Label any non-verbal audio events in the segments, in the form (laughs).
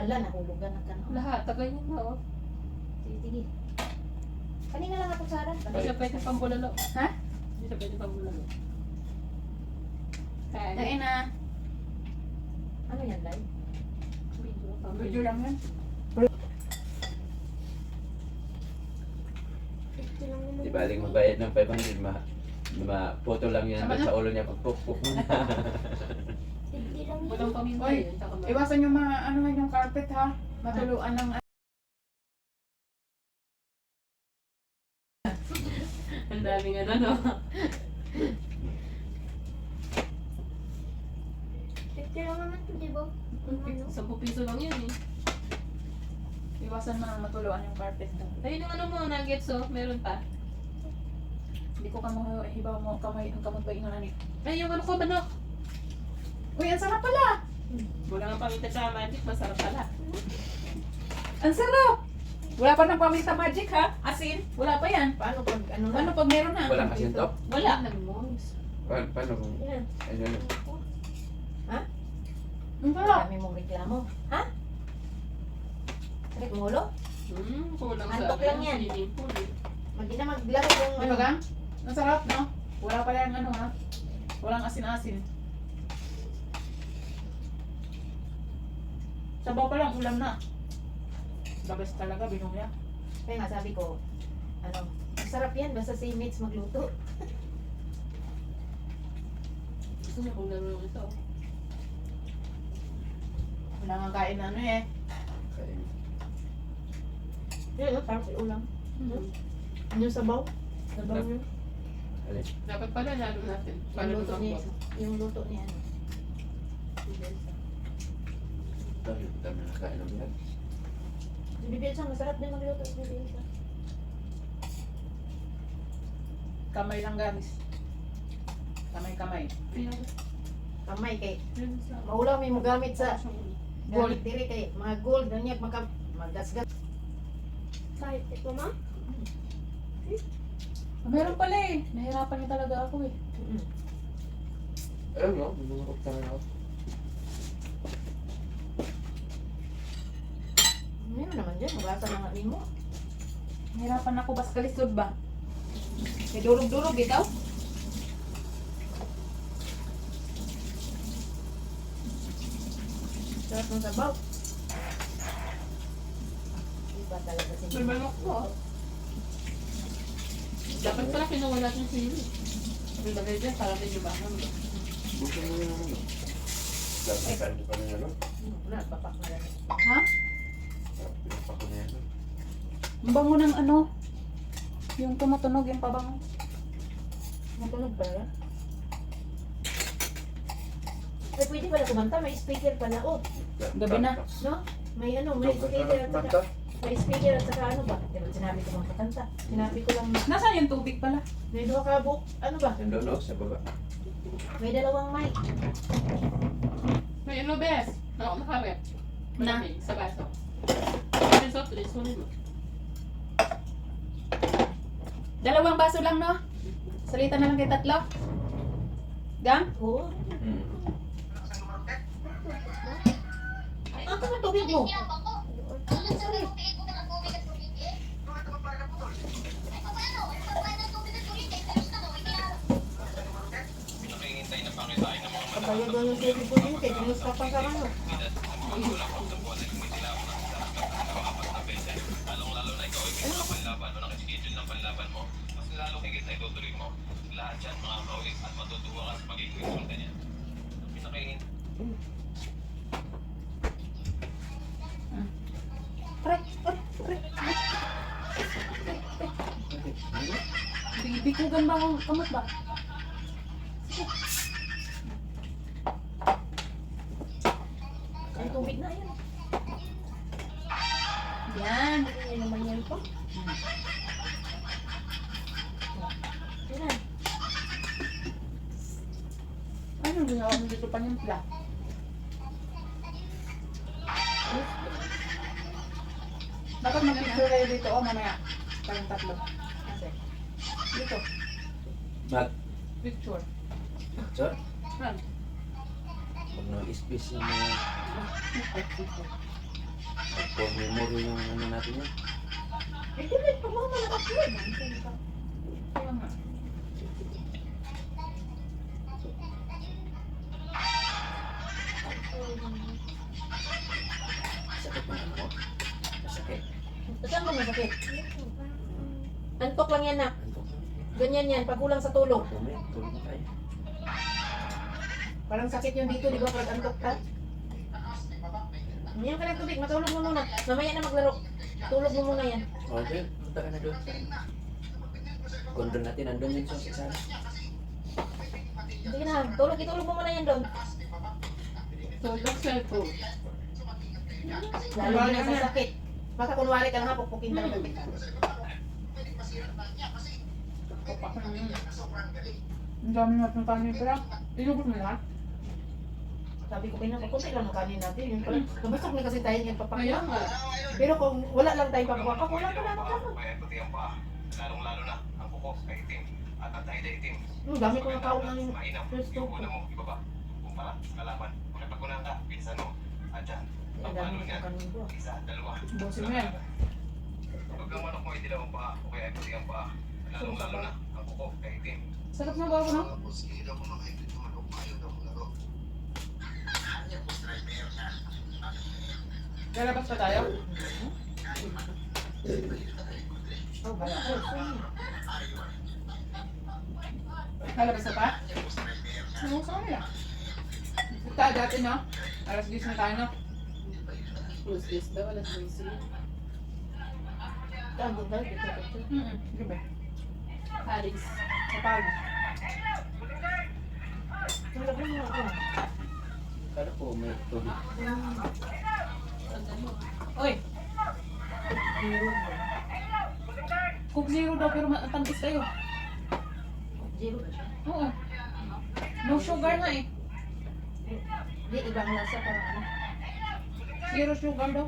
Ala, nahulugan na ka na. Lahat, tagay niya na oh. Sige, sige. Kanina lang ako, Sarah. Hindi siya pwede pambulalo. Ha? Hindi siya pwede pambulalo. Kaya, Kain na. Ano yan, Lai? video. Video lang yan. Di baling magbayad ng 500, ma, ma photo lang yan sa ulo niya pagpukpuk mo na. (laughs) Walang paminta Oy, ma- Iwasan yung mga ano yung carpet ha. Matuluan ng Ang daming ano, no? Kailangan naman ito, di ba? Sampu piso lang yun eh. iwasan mo ng matuluan yung carpet daw. Ayun yung ano mo, nuggets oh. Meron pa. Hindi ko kamo hibaw mo kamay ang kamot ba ingon ni. Ay, yung ano ko, manok. Uy, ang sarap pala. Wala nga paminta sa magic, masarap pala. Ang sarap. Wala pa nang paminta magic ha? Asin? Wala pa yan. Paano pag ano na? Ano pag meron na? Walang asin to? Wala. Pa- Paano kung, Yan. ano, Ang sarap. Dami mong reklamo. Ha? Sakit mo ulo? Hmm, kulang sa Antok lang yan. swimming pool eh. Hindi na maglaro kung Di ba gang? Ang sarap no? Wala pa yung ano ha? Walang asin-asin. Sabaw pa lang, ulam na. The best talaga, binuya. Kaya nga sabi ko, ano, masarap yan basta si mates magluto. (laughs) Gusto niya kung laro yung ito. Wala nga kain na ano eh. kain. Yun, no? parang ulam. Hmm. Ano sabaw? Sabaw Sarap. yun. Alin? Dapat pala lalo natin. Yung luto niya. Yung luto niya. ano. Dami, dami na kain ng yan. Si Bibi Elsa, masarap din magluto si Bibi Elsa. Kamay lang gamis. Kamay-kamay. Kamay kay sa- maulaw may mo gamit sa Gold. diri kay mga gold na niya maka magasgas. Kahit ito, ma? Meron pala eh. Nahirapan niya talaga ako eh. Mm. Ayun no, bumurok tayo ako. Dyan, maglasa na nga mo. Nahirapan ako bas kalisod ba? May durog-durog ikaw? Sarap ng sabaw. Iba talaga si May manok po. oh. Dapat pala kinuha natin sili. May bagay dyan para medyo bahang. Buto mo yun ano. Dapat na kain pa niya, no? Hmm, Wala, papak na lang. Ha? Ko na yan. Ang bango ng ano? Yung tumutunog yung pabango. Matunog pala. Ay, pwede pala kumanta. May speaker pala. Oh, Gabi na. no? May ano, may speaker at saka, may speaker at saka ano ba? Diba sinabi ko magkakanta? Sinabi ko lang, Nasaan yung tubig pala? may dua ka book. Ano ba? Nandun, no? Sa baba. May dalawang mic. May ano, bes? Ako nakarep. Na? Sa baso. Dalawang baso lang no? Salita na lang kay tatlo. Gang? Oo. Hmm. Ay, ako na tubig mo. Kapag doon yung po yun, kaya ginusta pa sa ano. Pre, pre, pre. Bibikugan ba ang kamot ba? Ang tubig na yun. Yan. Yan naman yan po. Yan. Ano ginawa mo dito panimpla? Dapat mag-picture kayo dito, oh, mamaya. Tayong tatlo. Kasi, Dito, Mat, picture. sir? Yan. Huwag na space yung mga... For memory yung ano natin yun. Eh, delete pa mama naka-upload. Masakit? Antok lang yan, nak. Ganyan yan, pag kulang sa tulog. Parang sakit yung dito, di ba? Pag antok ka. Umiyak ka ng tubig, matulog mo muna. Mamaya na maglaro. Tulog mo muna yan. Okay, punta ka na doon. Kondo natin, nandun yun sa isa. Sige na, tulog, itulog mo muna yan doon. Tulog cellphone. Lalo na sa sakit. Baka kunwari ka nga, pupukin talaga kita. Kapak na yun. Ang dami natin kanin pala. Inubos mo lahat? Sabi ko, kaya kunti lang ang kanin natin. Yun pala, nabasok na kasi tayo yung Kaya papakya. nga. Pero kung wala lang tayong papakya, wala ka na naman. Kaya puti ang paa, lalong-lalo na ang kuko kay itim at ang tayo itim. Hmm, dami ko na kaon ng first yung stove. una mo, ibaba. Kumpara, kalaban. Makipagkunan ka, bilisan mo. At dyan, Ang dami ko kanin ko. isa, dalawa. Bosin mo yan. Pag ang manok mo ay dilaw ang paa, o kaya ay puti ang paa, lalong-lalo na ang kuko kay itim. Sarap na ba ako, no? Lalabas pa tayo? Oh, bala ko. Lalabas na pa? Oo, sa kanila. Ito, dati, no? Alas 10 na tayo, no? Alas 10 daw, alas 12. Tandog tayo, dito, dito. Mm-mm. Gabi. Paris. Sa Paris. Tulog mo muna ako. Kala ko may tubig. Oy, Zero mo. Coke Zero daw, pero matangkis kayo. Zero ba siya? Oo. No sugar na eh. Di, ibang lasa parang ano. Zero sugar daw.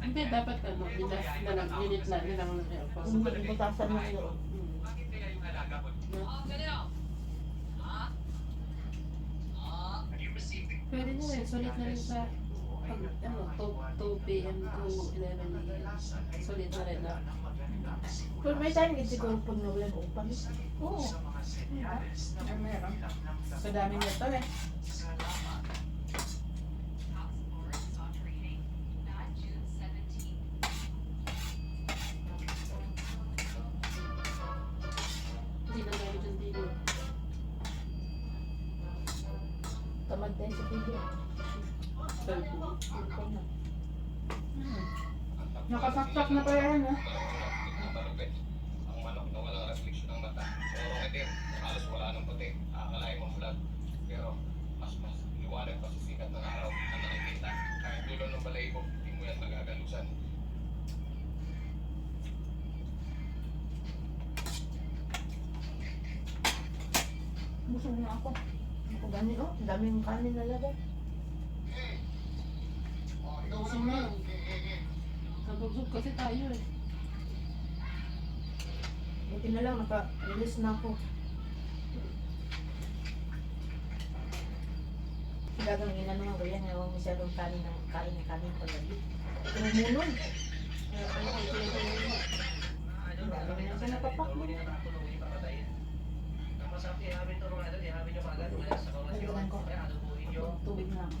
Hindi, dapat ano, binas na lang, unit na lang ng aircon. Hindi, butasan mo yun. Pwede na rin, sulit na rin sa pag, ano, 2, 2 p.m. to 11 a.m. Sulit na rin na. Pero may time din siguro pag nawalan upang. Oo. Ay, meron. Sa dami nito eh. Nakasaksak na pa yan eh. Ang manok na walang refleksyon ng mata. Orong itim, halos wala ng puti. Akalain mo vlog. Pero, mas mas liwanag pa sa sikat ng araw ang nakikita. Kahit dulo ng balayibo, hindi mo yan magagalusan. Busog na ako. Gani, oh. Ang daming kanin na lagay. Kasi na lang. Nabusog kasi tayo eh. Buti na lang, naka-release na ako. Gagang inano ko yan, yung masyadong kanin ng kain na kanin pagabi. Tumumunod. Ang dami na siya napapak mo. Nagdagan ko. Tubig na ako.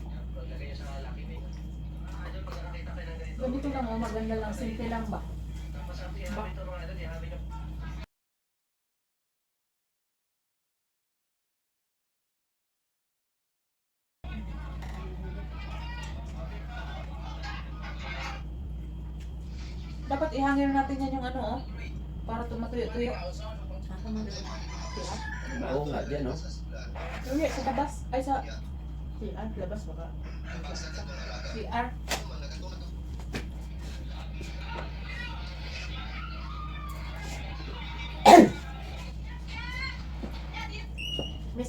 Ganito lang oh, maganda lang. Simple lang ba? Ba? Dapat ihangin natin yan yung ano oh. Para tumatuyo-tuyo. Dito? Siya? Oo nga, dyan no? Uy, sa tabas. Ay, sa Siya? Labas baka. CR.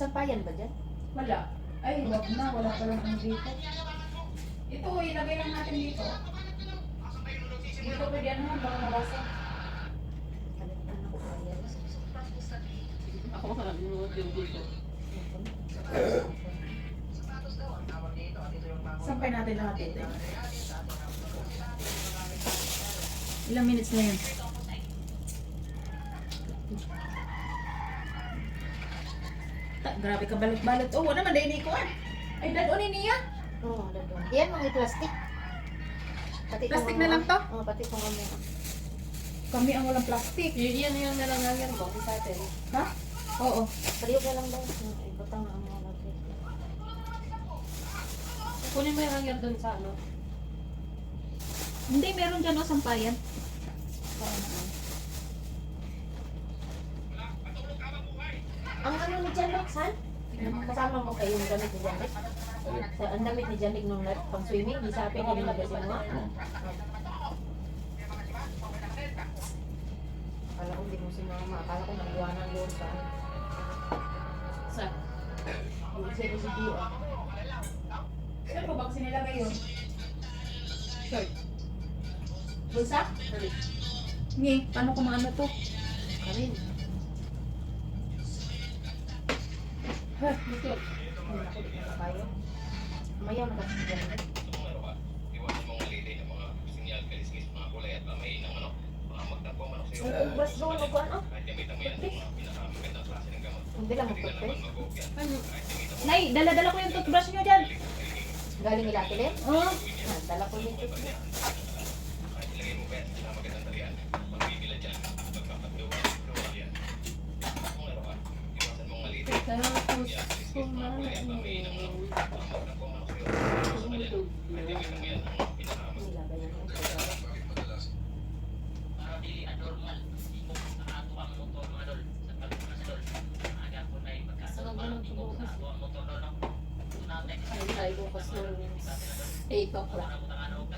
sampayan ba dyan? Wala. Ay, wag na. Wala pa lang ano dito. Ito, ilagay lang natin dito. Dito pwede ano, baka mabasa. Kalimutan na ko kaya. Ako dito. Sampay natin lahat ito. Ilang minutes na yun? Ta, grabe ka balit-balit. Oh, wala man dahil ko ah. Ay, dadonin niya. Oo, dadon. Yan mga plastic. Pati Plastic ano, na lang to? Oo, pati itong ano. Kami ang walang plastic. Y- yan yung nalangagan mo sa atin. Ha? Oo. Paliw ka lang daw. Ibutang ang mga natin. Kunin mo yung hanger doon sa ano. Hindi, meron dyan o, sampayan. Ang ano ni Janek, San? Kasama mo kayo yung damit ni? Alin? Sa, ang damit ni Janek nung nat- pang swimming, di sa akin yung magasin mo. Oo. Akala ko hindi mo si mama. Akala ko nagbuwanan doon sa Sa? Hindi Dio. Saan po ba kasi nilagay yun? Short. Bulsa? Ano? Ngi, paano kung ano to? Karin. Ha, dito. Hindi ako di na kayo. Maya na kasi si Janek. Iwasan mong malitin ng mga sinyal, kaliskis, mga kulay at pamain ng ano. Baka magtagpo man ako sa iyo. Ang toothbrush doon, o ano? Kahit gamitan mo yan ng mga pinakamagandang klase ng gamot. Hindi lang mag-toothpaste. Ano? Nay, dala-dala ko yung toothbrush nyo dyan. Galing nila Kilim? Oo. Ah, dala ko yung toothbrush. Kahit ilagay mo pa yan sa pinakamagandang talian. Magbibila dyan. Magpapagawa yan. Kung ano ka, iwasan mong malitin. Tapos, Kaliskis, mga kulay at pamain ng ano. kumain. Baka magtagpo man ako sa iyo. Kahit Tumulog gamitan mo yan ng mga pinakamagandang Nila ba yan? Sarap naman ito bukas. Ay, tayo bukas ng 8 o'clock.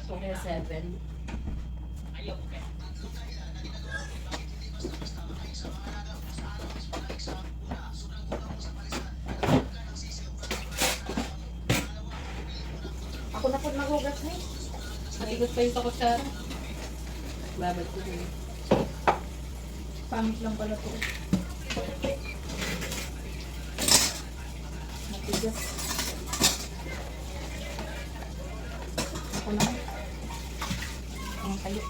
So, kaya 7. Ako na po maghugas ni. Matigot pa yung takot sa... Babad ko din. Pangit lang pala to. Matigas. Ako na. Ang ito?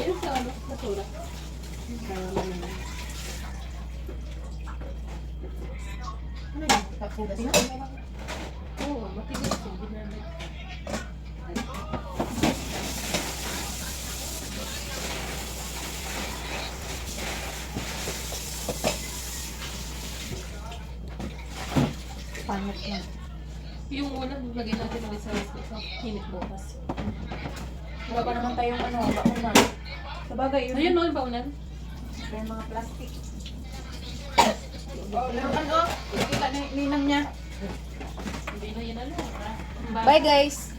Ayun sa ano, basura. Ano yun? Tapugas na? Oo, matigas yung ginamit. Pangit lang. Yung ulam, lagyan natin ulit sa rice cooker. Hinit bukas. Wala pa naman tayong ano, bakuna. Sabagay, yun. Ayun, no, yung baunan. Kaya mga plastic. Oh, meron ano? Kita ni ninang niya. Hindi na yun, ano. Bye guys!